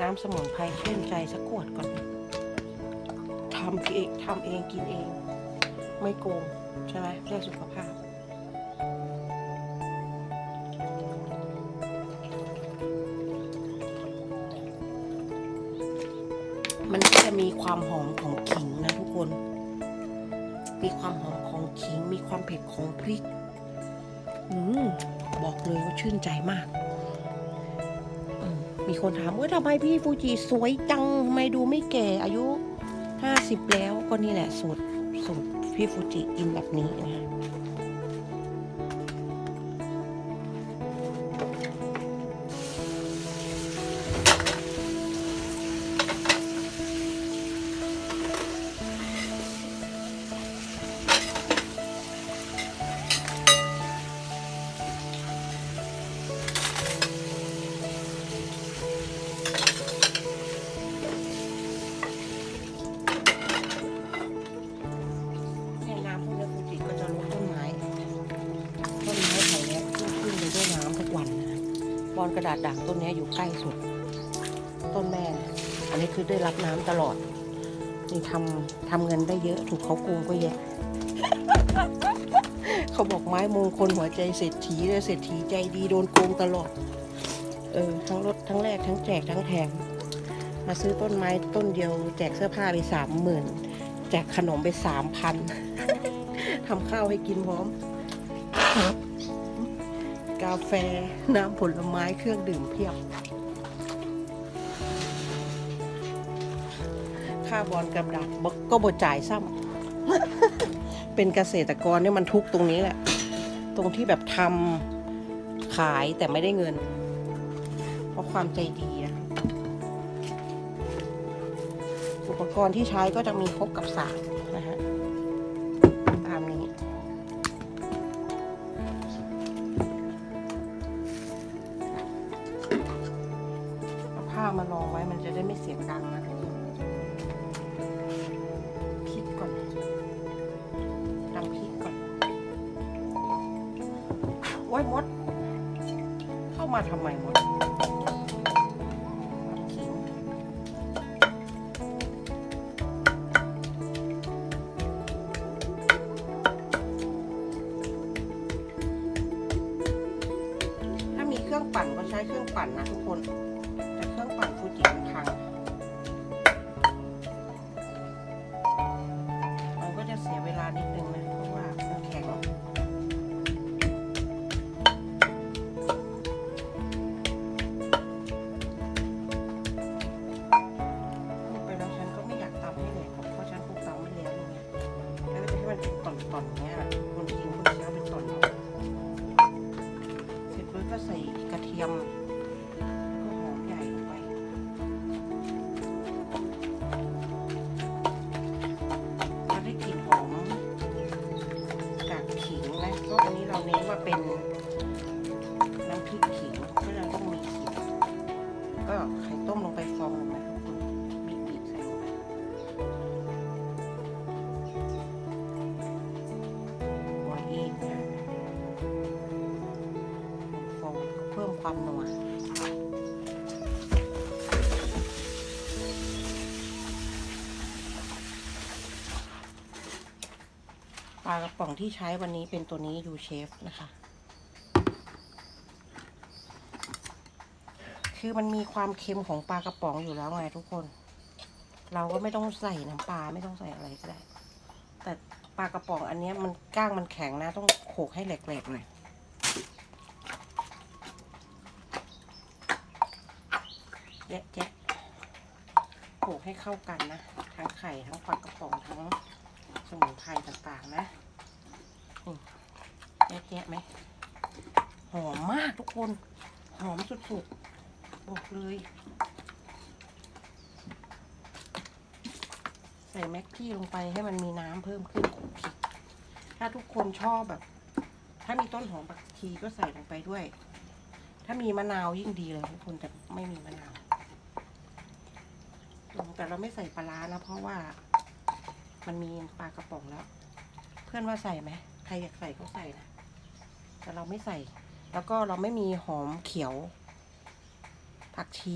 น้ำสมุนไพรชื่นใจสักขวดก่อนทำเองทำเองกินเอง ไม่โกง ใช่ไหมเพื่อสุขภาพมันก็จะมีความหอมของขิงนะทุกคน มีความหอมของขิง มีความเผ็ดของพริก อืม บอกเลยว่าชื่นใจมาก มีคนถามว่าทำไมพี่ฟูจิสวยจังทำไมดูไม่แก่อายุห้าสิบแล้วก็นี่แหละสูตรสูตรพี่ฟูจิกินแบบนี้นะคะ อนกระดาษด่างต้นนี้อยู่ใกล้สุด ต้นแม่ อันนี้คือได้รับน้ำตลอด นี่ทำทำเงินได้เยอะ ถูกเขาโกงก็แยะ เขาบอกไม้มงคลหัวใจเศรษฐีเลยเศรษฐีใจดีโดนโกงตลอด เออ ทั้งลดทั้งแรกทั้งแจกทั้งแถมมาซื้อต้นไม้ต้นเดียวแจกเสื้อผ้าไปสามหมื่นแจกขนมไปสามพันทำข้าวให้กินพร้อม กาแฟ น้ำผลไม้เครื่องดื่มเพียบ ค่าบอลกำดักบก็บจ่ายซ้ำเป็นเกษตรกรเนี่ยมันทุกตรงนี้แหละ ตรงที่แบบทำขายแต่ไม่ได้เงิน เพราะความใจดีอะอุปกรณ์ที่ใช้ก็จะมีครบกับสากนะฮะ ได้ไม่เสียงดังนะพริกก่อนตำพริกก่อน โอ้ยมด เข้ามาทำไมมดถ้ามีเครื่องปั่นก็ใช้เครื่องปั่นนะทุกคน แต่เครื่องฟูจิพังมันก็จะเสียเวลานิดนึงนะเพราะว่ามันแข็งไปแล้วฉันก็ไม่อยากตำให้เลยเพราะฉันคงตำไม่แล้วนี่ไงแล้วจะให้มันเป็นตอนๆเนี้ยคนกิน ริกขิงก็เราต้องมีขิงก็ไข่ต้มลงไปฟองลงไปทุกคนบีบบีบใส่ลงไปหัวอีกนะฟองเพิ่มความนัวปลากระป๋องที่ใช้วันนี้เป็นตัวนี้ยูเชฟนะคะ คือมันมีความเค็มของปลากระป๋องอยู่แล้วไงทุกคน เราก็ไม่ต้องใส่น้ำปลาไม่ต้องใส่อะไรก็ได้ แต่ปลากระป๋องอันนี้มันก้างมันแข็งนะ ต้องโขกให้แหลกๆหน่อยแยะแยะโขกให้เข้ากันนะ ทั้งไข่ทั้งปลากระป๋องทั้งสมุนไพรต่างๆนะแยะแยะไหมหอมมากทุกคน หอมสุดๆ บอกเลย ใส่แม็กกี้ลงไปให้มันมีน้ำเพิ่มขึ้นของพริกถ้าทุกคนชอบแบบ ถ้ามีต้นหอมผักชีก็ใส่ลงไปด้วย ถ้ามีมะนาวยิ่งดีเลยทุกคนแต่ไม่มีมะนาว แต่เราไม่ใส่ปลาร้านะเพราะว่ามันมีปลากระป๋องแล้ว เพื่อนว่าใส่ไหมใครอยากใส่ก็ใส่นะแต่เราไม่ใส่ แล้วก็เราไม่มีหอมเขียว ผักชี